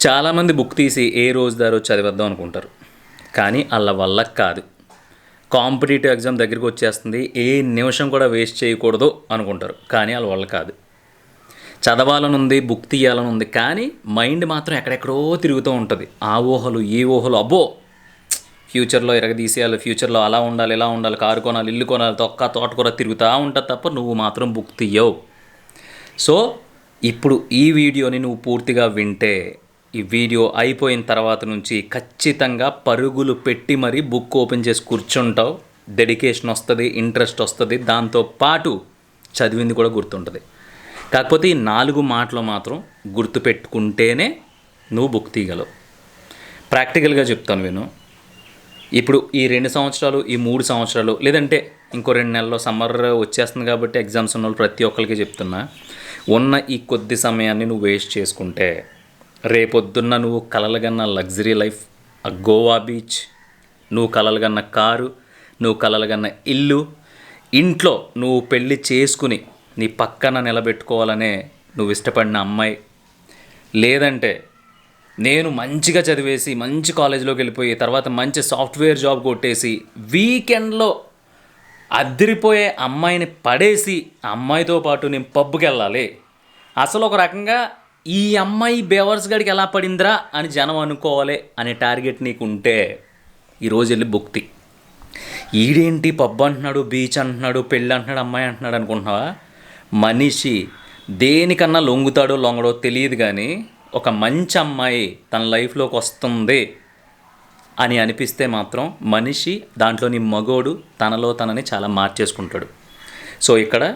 చాలామంది బుక్ తీసి ఏ రోజు దారో చదివేద్దాం అనుకుంటారు. కానీ అలా వల్ల కాదు. కాంపిటేటివ్ ఎగ్జామ్ దగ్గరికి వచ్చేస్తుంది. ఏ నిమిషం కూడా వేస్ట్ చేయకూడదు అనుకుంటారు. కానీ వాళ్ళ వల్ల కాదు. చదవాలని ఉంది బుక్ తీయాలని ఉంది కానీ మైండ్ మాత్రం ఎక్కడెక్కడో తిరుగుతూ ఉంటుంది. ఆ ఊహలు ఈ ఊహలు అబ్బో! ఫ్యూచర్లో ఎరగదీసేయాలి ఫ్యూచర్లో అలా ఉండాలి ఇలా ఉండాలి కారు కొనాలి ఇల్లు కొనాలి తొక్క తోటకూర తిరుగుతూ ఉంటుంది తప్ప నువ్వు మాత్రం బుక్ తీయవు. సో ఇప్పుడు ఈ వీడియోని నువ్వు పూర్తిగా వింటే ఈ వీడియో అయిపోయిన తర్వాత నుంచి ఖచ్చితంగా పరుగులు పెట్టి మరీ బుక్ ఓపెన్ చేసి కూర్చుంటావు. డెడికేషన్ వస్తుంది ఇంట్రెస్ట్ వస్తుంది. దాంతో పాటు చదివింది కూడా గుర్తుంటుంది. కాకపోతే ఈ నాలుగు మాటలు మాత్రం గుర్తుపెట్టుకుంటేనే నువ్వు బుక్ తీయగలవు. ప్రాక్టికల్గా చెప్తాను విను. ఇప్పుడు ఈ రెండు సంవత్సరాలు ఈ మూడు సంవత్సరాలు లేదంటే ఇంకో రెండు నెలల్లో సమ్మర్ వచ్చేస్తుంది కాబట్టి ఎగ్జామ్స్ ఉన్న వాళ్ళు ప్రతి ఒక్కరికి చెప్తున్నా. ఉన్న ఈ కొద్ది సమయాన్ని నువ్వు వేస్ట్ చేసుకుంటే రేపొద్దున్న నువ్వు కలలుగన్న లగ్జరీ లైఫ్ ఆ గోవా బీచ్ నువ్వు కలలుగన్న కారు నువ్వు కలలుగన్న ఇల్లు ఇంట్లో నువ్వు పెళ్ళి చేసుకుని నీ పక్కన నిలబెట్టుకోవాలనే నువ్వు ఇష్టపడిన అమ్మాయి. లేదంటే నేను మంచిగా చదివేసి మంచి కాలేజీలోకి వెళ్ళిపోయి తర్వాత మంచి సాఫ్ట్వేర్ జాబ్ కొట్టేసి వీకెండ్లో అద్దరిపోయే అమ్మాయిని పడేసి అమ్మాయితో పాటు నేను పబ్కి వెళ్ళాలి అసలు ఒక రకంగా ఈ అమ్మాయి బేవర్స్ గడికి ఎలా పడిందిరా అని జనం అనుకోవాలి అనే టార్గెట్ నీకు ఉంటే ఈరోజు వెళ్ళి బుక్తి ఈడేంటి పబ్ అంటున్నాడు బీచ్ అంటున్నాడు పెళ్ళి అంటున్నాడు అమ్మాయి అంటున్నాడు అనుకుంటున్నావా? మనిషి దేనికన్నా లొంగుతాడో లొంగడో తెలియదు కానీ ఒక మంచి అమ్మాయి తన లైఫ్లోకి వస్తుంది అని అనిపిస్తే మాత్రం మనిషి దాంట్లోని మగోడు తనలో తనని చాలా మార్చేసుకుంటాడు. సో ఇక్కడ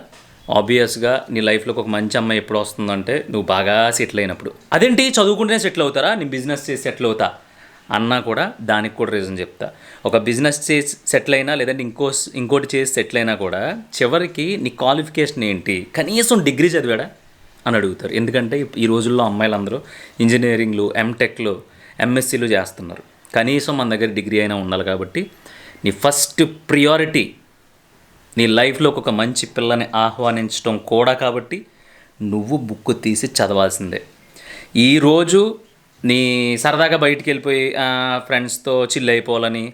ఆబ్వియస్గా నీ లైఫ్లోకి ఒక మంచి అమ్మాయి ఎప్పుడు వస్తుందంటే నువ్వు బాగా సెటిల్ అయినప్పుడు. అదేంటి? చదువుకుంటేనే సెటిల్ అవుతారా? నీ బిజినెస్ చేసి సెటిల్ అవుతా? అన్నా కూడా దానికి కూడా రీజన్ చెప్తా. ఒక బిజినెస్ చేసి సెటిల్ అయినా లేదంటే ఇంకో ఇంకోటి చేసి సెటిల్ అయినా కూడా చివరికి నీ క్వాలిఫికేషన్ ఏంటి? కనీసం డిగ్రీ చదివాడా? అని అడుగుతారు. ఎందుకంటే ఈ రోజుల్లో అమ్మాయిలందరూ ఇంజనీరింగ్లు ఎంటెక్లు ఎంఎస్సీలు చేస్తున్నారు. కనీసం మన దగ్గర డిగ్రీ అయినా ఉండాలి కాబట్టి నీ ఫస్ట్ ప్రియారిటీ నీ లైఫ్లోకి ఒక మంచి పిల్లని ఆహ్వానించడం కూడా కాబట్టి నువ్వు బుక్ తీసి చదవాల్సిందే. ఈరోజు నీ సరదాగా బయటికి వెళ్ళిపోయి ఫ్రెండ్స్తో చిల్ అయిపోవాలని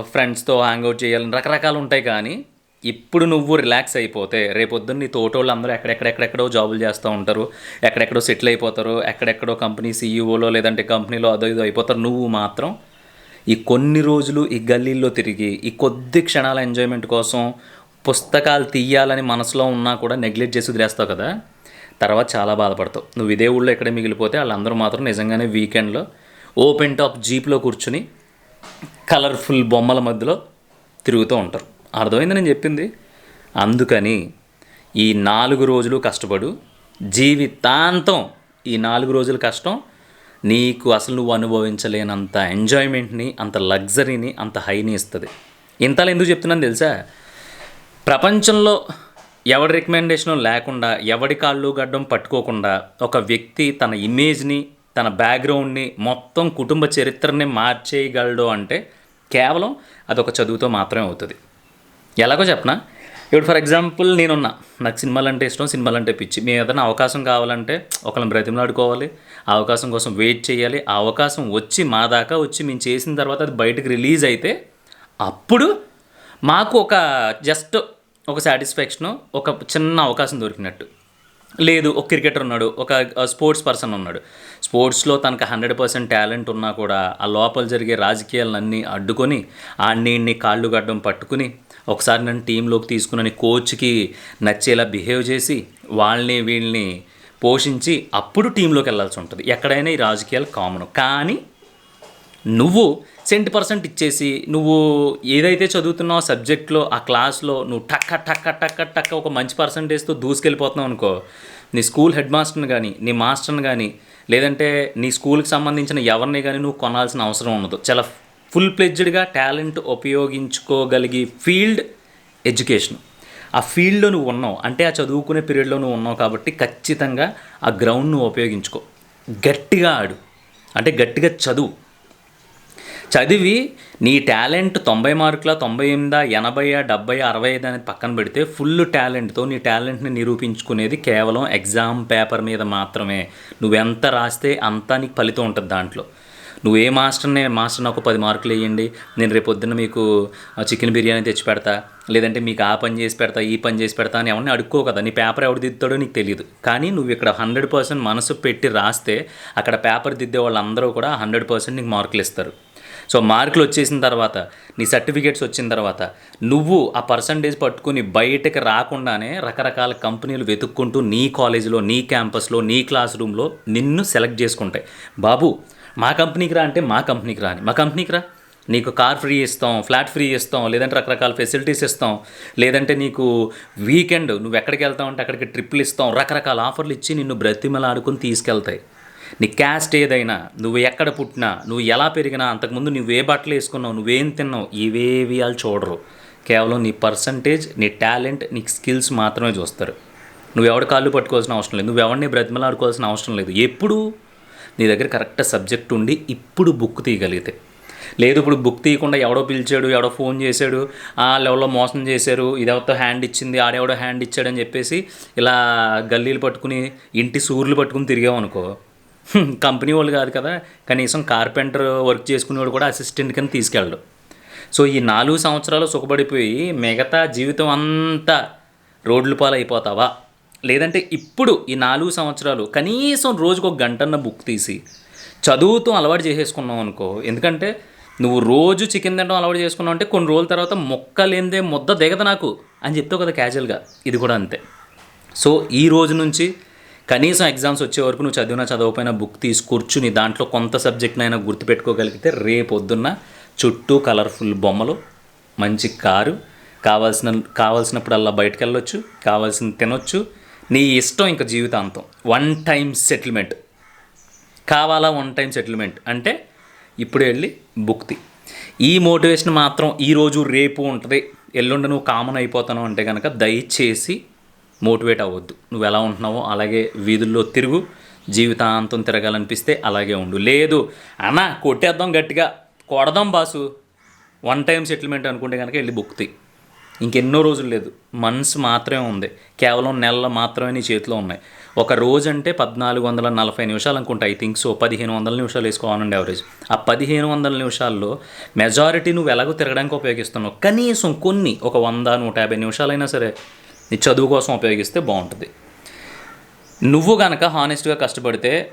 ఫ్రెండ్స్తో హ్యాంగ్అవుట్ చేయాలని రకరకాలు ఉంటాయి కానీ ఇప్పుడు నువ్వు రిలాక్స్ అయిపోతే రేపొద్దున్న నీ తోటోళ్ళు అందరూ ఎక్కడెక్కడెక్కడెక్కడో జాబులు చేస్తూ ఉంటారు ఎక్కడెక్కడో సెటిల్ అయిపోతారు ఎక్కడెక్కడో కంపెనీ సీఈఓలో లేదంటే కంపెనీలో అదో ఇదో అయిపోతారు నువ్వు మాత్రం ఈ కొన్ని రోజులు ఈ గల్లీల్లో తిరిగి ఈ కొద్ది క్షణాల ఎంజాయ్మెంట్ కోసం పుస్తకాలు తీయాలని మనసులో ఉన్నా కూడా నెగ్లెక్ట్ చేసి వదిలేస్తావు కదా? తర్వాత చాలా బాధపడతావు. నువ్వు ఇదే ఊళ్ళో ఎక్కడ మిగిలిపోతే వాళ్ళందరూ మాత్రం నిజంగానే వీకెండ్లో ఓపెన్ టాప్ జీప్లో కూర్చుని కలర్ఫుల్ బొమ్మల మధ్యలో తిరుగుతూ ఉంటారు. అర్థమైంది నేను చెప్పింది? అందుకని ఈ నాలుగు రోజులు కష్టపడు. జీవితాంతం ఈ నాలుగు రోజుల కష్టం నీకు అసలు నువ్వు అనుభవించలేనంత ఎంజాయ్మెంట్ని అంత లగ్జరీని అంత హైని ఇస్తుంది. ఇంతలో ఎందుకు చెప్తున్నాను తెలుసా? ప్రపంచంలో ఎవడి రికమెండేషన్ లేకుండా ఎవడి కాళ్ళు గడ్డం పట్టుకోకుండా ఒక వ్యక్తి తన ఇమేజ్ని తన బ్యాక్గ్రౌండ్ని మొత్తం కుటుంబ చరిత్రని మార్చేయగలడు అంటే కేవలం అదొక చదువుతో మాత్రమే అవుతుంది. ఎలాగో చెప్పనా? ఇప్పుడు ఫర్ ఎగ్జాంపుల్ నేనున్నా. నాకు సినిమాలు అంటే ఇష్టం సినిమాలు అంటే పిచ్చి. మీ ఏదైనా అవకాశం కావాలంటే ఒకళ్ళని బ్రతిమలాడుకోవాలి. ఆ అవకాశం కోసం వెయిట్ చేయాలి. ఆ అవకాశం వచ్చి మా దాకా వచ్చి మేము చేసిన తర్వాత అది బయటకు రిలీజ్ అయితే అప్పుడు మాకు ఒక జస్ట్ ఒక సాటిస్ఫాక్షను ఒక చిన్న అవకాశం దొరికినట్టు. లేదు ఒక క్రికెటర్ ఉన్నాడు ఒక స్పోర్ట్స్ పర్సన్ ఉన్నాడు. స్పోర్ట్స్లో తనకు హండ్రెడ్ పర్సెంట్ టాలెంట్ ఉన్నా కూడా ఆ లోపల జరిగే రాజకీయాలన్నీ అడ్డుకొని ఆడిని కాళ్ళు గడ్డం పట్టుకుని ఒకసారి నన్ను టీంలోకి తీసుకుని కోచ్కి నచ్చేలా బిహేవ్ చేసి వాళ్ళని వీళ్ళని పోషించి అప్పుడు టీంలోకి వెళ్ళాల్సి ఉంటుంది. ఎక్కడైనా ఈ రాజకీయాలు కామన్ కానీ నువ్వు సెంటీ పర్సెంట్ ఇచ్చేసి నువ్వు ఏదైతే చదువుతున్నావో సబ్జెక్ట్లో ఆ క్లాస్లో నువ్వు టక్క టక్క టక్క టక్క ఒక మంచి పర్సంటేజ్తో దూసుకెళ్ళిపోతున్నావు అనుకో నీ స్కూల్ హెడ్ మాస్టర్ని కానీ నీ మాస్టర్ని కానీ లేదంటే నీ స్కూల్కి సంబంధించిన ఎవరిని కానీ నువ్వు కొనాల్సిన అవసరం ఉండదు. చాలా ఫుల్ ప్లెడ్జ్డ్గా టాలెంట్ ఉపయోగించుకోగలిగే ఫీల్డ్ ఎడ్యుకేషన్. ఆ ఫీల్డ్లో నువ్వు ఉన్నావు. అంటే ఆ చదువుకునే పీరియడ్లో నువ్వు ఉన్నావు కాబట్టి ఖచ్చితంగా ఆ గ్రౌండ్ నువ్వు ఉపయోగించుకో. గట్టిగా ఆడు. అంటే గట్టిగా చదువు. చదివి నీ టాలెంట్ తొంభై మార్కుల తొంభై ఎనిమిదా ఎనభై డెబ్బై అరవై ఐదు అనేది పక్కన పెడితే ఫుల్ టాలెంట్తో నీ టాలెంట్ని నిరూపించుకునేది కేవలం ఎగ్జామ్ పేపర్ మీద మాత్రమే. నువ్వెంత రాస్తే అంతా నీకు ఫలితం ఉంటుంది దాంట్లో. నువ్వు ఏ మాస్టర్ని మాస్టర్ నాకు పది మార్కులు వేయండి నేను రేపు పొద్దున్న మీకు చికెన్ బిర్యానీ తెచ్చి పెడతా లేదంటే మీకు ఆ పని చేసి పెడతా ఈ పని చేసి పెడతా అని ఎవరిని అడుక్కో కదా. నీ పేపర్ ఎవడు దిద్దుతాడో నీకు తెలియదు కానీ నువ్వు ఇక్కడ హండ్రెడ్ పర్సెంట్ మనసు పెట్టి రాస్తే అక్కడ పేపర్ దిద్దే వాళ్ళందరూ కూడా హండ్రెడ్ పర్సెంట్ నీకు మార్కులు ఇస్తారు. సో మార్కులు వచ్చేసిన తర్వాత నీ సర్టిఫికేట్స్ వచ్చిన తర్వాత నువ్వు ఆ పర్సంటేజ్ పట్టుకుని బయటకు రాకుండానే రకరకాల కంపెనీలు వెతుక్కుంటూ నీ కాలేజీలో నీ క్యాంపస్లో నీ క్లాస్ రూమ్లో నిన్ను సెలెక్ట్ చేసుకుంటాయి. బాబు మా కంపెనీకి రా అంటే మా కంపెనీకి రా అని. మా కంపెనీకి రా. నీకు కార్ ఫ్రీ ఇస్తాం ఫ్లాట్ ఫ్రీ ఇస్తాం లేదంటే రకరకాల ఫెసిలిటీస్ ఇస్తాం లేదంటే నీకు వీకెండ్ నువ్వు ఎక్కడికి వెళ్తావు అంటే అక్కడికి ట్రిప్లు ఇస్తాం రకరకాల ఆఫర్లు ఇచ్చి నిన్ను బ్రతిమలాడుకుని తీసుకెళ్తాయి. నీ క్యాస్ట్ ఏదైనా నువ్వు ఎక్కడ పుట్టినా నువ్వు ఎలా పెరిగినా అంతకుముందు నువ్వు ఏ బట్టలు వేసుకున్నావు నువ్వేం తిన్నావు ఇవేవి వాళ్ళు చూడరు. కేవలం నీ పర్సంటేజ్ నీ టాలెంట్ నీ స్కిల్స్ మాత్రమే చూస్తారు. నువ్వు ఎవడు కాళ్ళు పట్టుకోవాల్సిన అవసరం లేదు. నువ్వు ఎవరిని బ్రతిమలాడుకోవాల్సిన అవసరం లేదు. ఎప్పుడు నీ దగ్గర కరెక్ట్ సబ్జెక్ట్ ఉండి ఇప్పుడు బుక్ తీయగలిగితే. లేదు ఇప్పుడు బుక్ తీయకుండా ఎవడో పిలిచాడు ఎవడో ఫోన్ చేశాడు ఆ లెవెల్లో మోసం చేశారు ఇదెవరితో హ్యాండ్ ఇచ్చింది ఆడెవడో హ్యాండ్ ఇచ్చాడని చెప్పేసి ఇలా గల్లీలు పట్టుకుని ఇంటి సూర్లు పట్టుకుని తిరిగామనుకో కంపెనీ వాళ్ళు కాదు కదా కనీసం కార్పెంటర్ వర్క్ చేసుకునేవాడు కూడా అసిస్టెంట్ కింద తీసుకెళ్ళడు. సో ఈ నాలుగు సంవత్సరాలు సుఖపడిపోయి మిగతా జీవితం అంతా రోడ్ల పాలైపోతావా? లేదంటే ఇప్పుడు ఈ నాలుగు సంవత్సరాలు కనీసం రోజుకు ఒక గంటన్న బుక్ తీసి చదువుతూ అలవాటు చేసేసుకున్నావు అనుకో ఎందుకంటే నువ్వు రోజు చికెన్ తినడం అలవాటు చేసుకున్నావు అంటే కొన్ని రోజుల తర్వాత మొక్క లేనిదే ముద్ద దిగదు నాకు అని చెప్తావు కదా క్యాజువల్గా ఇది కూడా అంతే. సో ఈ రోజు నుంచి కనీసం ఎగ్జామ్స్ వచ్చే వరకు నువ్వు చదివినా చదవకపోయినా బుక్ తీసి కూర్చుని దాంట్లో కొంత సబ్జెక్ట్నైనా గుర్తుపెట్టుకోగలిగితే రేపొద్దున్న చుట్టూ కలర్ఫుల్ బొమ్మలు మంచి కారు కావాల్సిన కావాల్సినప్పుడల్లా బయటకు వెళ్ళొచ్చు కావాల్సిన తినొచ్చు నీ ఇష్టం ఇంకా జీవితాంతం. వన్ టైం సెటిల్మెంట్ కావాలా వన్ టైం సెటిల్మెంట్ అంటే ఇప్పుడు వెళ్ళి బుక్తి ఈ మోటివేషన్ మాత్రం ఈరోజు రేపు ఉంటుంది. ఎల్లుండి నువ్వు కామన్ అయిపోతాను అంటే కనుక దయచేసి మోటివేట్ అవ్వద్దు. నువ్వు ఎలా ఉంటున్నావో అలాగే వీధుల్లో తిరుగు. జీవితాంతం తిరగాలనిపిస్తే అలాగే ఉండు. లేదు. అన్న కొట్టేద్దాం గట్టిగా. కొడదాం బాసు. వన్ టైం సెటిల్మెంట్ అనుకుంటే కనుక వెళ్ళి బుక్తి ఇంకెన్నో రోజులు లేదు. మంత్స్ మాత్రమే ఉంది. కేవలం నెలలు మాత్రమే నీ చేతిలో ఉన్నాయి. ఒక రోజు అంటే పద్నాలుగు వందల నలభై నిమిషాలు అనుకుంటా ఐ థింక్ సో పదిహేను వందల నిమిషాలు వేసుకోవాలండి యావరేజ్ ఆ పదిహేను వందల నిమిషాల్లో మెజారిటీ నువ్వు ఎలాగో తిరగడానికి ఉపయోగిస్తున్నావు. కనీసం కొన్ని ఒక వంద నూట యాభై నిమిషాలైనా సరే నీ చదువు కోసం ఉపయోగిస్తే బాగుంటుంది. నువ్వు గనక హానెస్ట్గా కష్టపడితే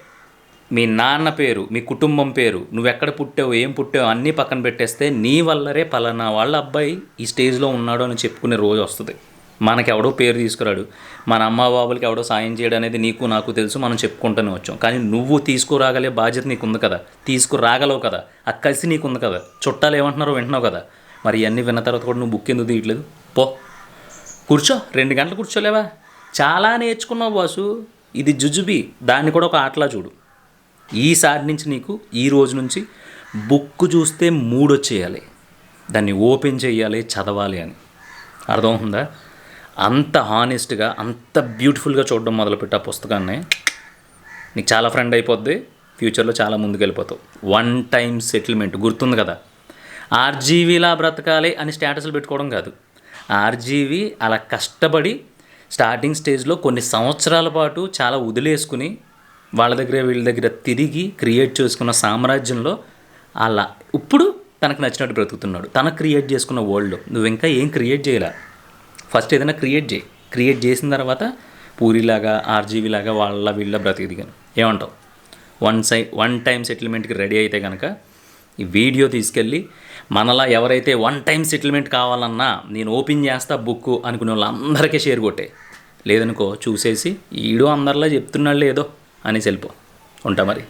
మీ నాన్న పేరు మీ కుటుంబం పేరు నువ్వు ఎక్కడ పుట్టావు ఏం పుట్టావు అన్నీ పక్కన పెట్టేస్తే నీ వల్లరే పలానా వాళ్ళ అబ్బాయి ఈ స్టేజ్లో ఉన్నాడు అని చెప్పుకునే రోజు వస్తుంది. మనకెవడో పేరు తీసుకురాడు. మన అమ్మ బాబులకి ఎవడో సాయం చేయడం అనేది నీకు నాకు తెలుసు మనం చెప్పుకుంటూనే వచ్చాం. కానీ నువ్వు తీసుకురాగలే బాధ్యత నీకు ఉంది కదా. తీసుకురాగలవు కదా. ఆ కలిసి నీకు ఉంది కదా. చుట్టాలు ఏమంటున్నారో వింటున్నావు కదా. మరి ఇవన్నీ విన్న తర్వాత కూడా నువ్వు బుక్ ఎందుకు తీయట్లేదు? పో. కూర్చో. రెండు గంటలు కూర్చోలేవా? చాలా నేర్చుకున్నావు బాసు. ఇది జుజుబి. దాన్ని కూడా ఒక ఆటలా చూడు. ఈసారి నుంచి నీకు ఈ రోజు నుంచి బుక్ చూస్తే మూడు వచ్చేయాలి. దాన్ని ఓపెన్ చేయాలి చదవాలి అని. అర్థమవుతుందా? అంత హానెస్ట్గా అంత బ్యూటిఫుల్గా చూడడం మొదలుపెట్టి ఆ పుస్తకాన్ని. నీకు చాలా ఫ్రెండ్ అయిపోద్ది ఫ్యూచర్లో చాలా ముందుకు వెళ్ళిపోతావు వన్ టైం సెటిల్మెంట్ గుర్తుంది కదా? ఆర్జీవీలా బ్రతకాలి అని స్టేటస్లు పెట్టుకోవడం కాదు. ఆర్జీవీ అలా కష్టపడి స్టార్టింగ్ స్టేజ్లో కొన్ని సంవత్సరాల పాటు చాలా వదిలేసుకుని వాళ్ళ దగ్గర వీళ్ళ దగ్గర తిరిగి క్రియేట్ చేసుకున్న సామ్రాజ్యంలో అలా ఇప్పుడు తనకు నచ్చినట్టు బ్రతుకుతున్నాడు. తనకు క్రియేట్ చేసుకున్న వరల్డ్ నువ్వు ఇంకా ఏం క్రియేట్ చేయలే? ఫస్ట్ ఏదైనా క్రియేట్ చేయి. క్రియేట్ చేసిన తర్వాత పూరిలాగా ఆర్జీవీలాగా వాళ్ళ వీళ్ళ బ్రతికిదిగాను ఏమంటావు? వన్ సై వన్ టైం సెటిల్మెంట్కి రెడీ అయితే కనుక ఈ వీడియో తీసుకెళ్ళి మనలా ఎవరైతే వన్ టైం సెటిల్మెంట్ కావాలన్నా నేను ఓపెన్ చేస్తా బుక్ అనుకునే వాళ్ళందరికీ షేర్ కొట్టే. లేదనుకో చూసేసి ఈడు అందరిలా చెప్తున్నాడు లేదో. అనేసి వెళ్ళిపో ఉంటా మరి.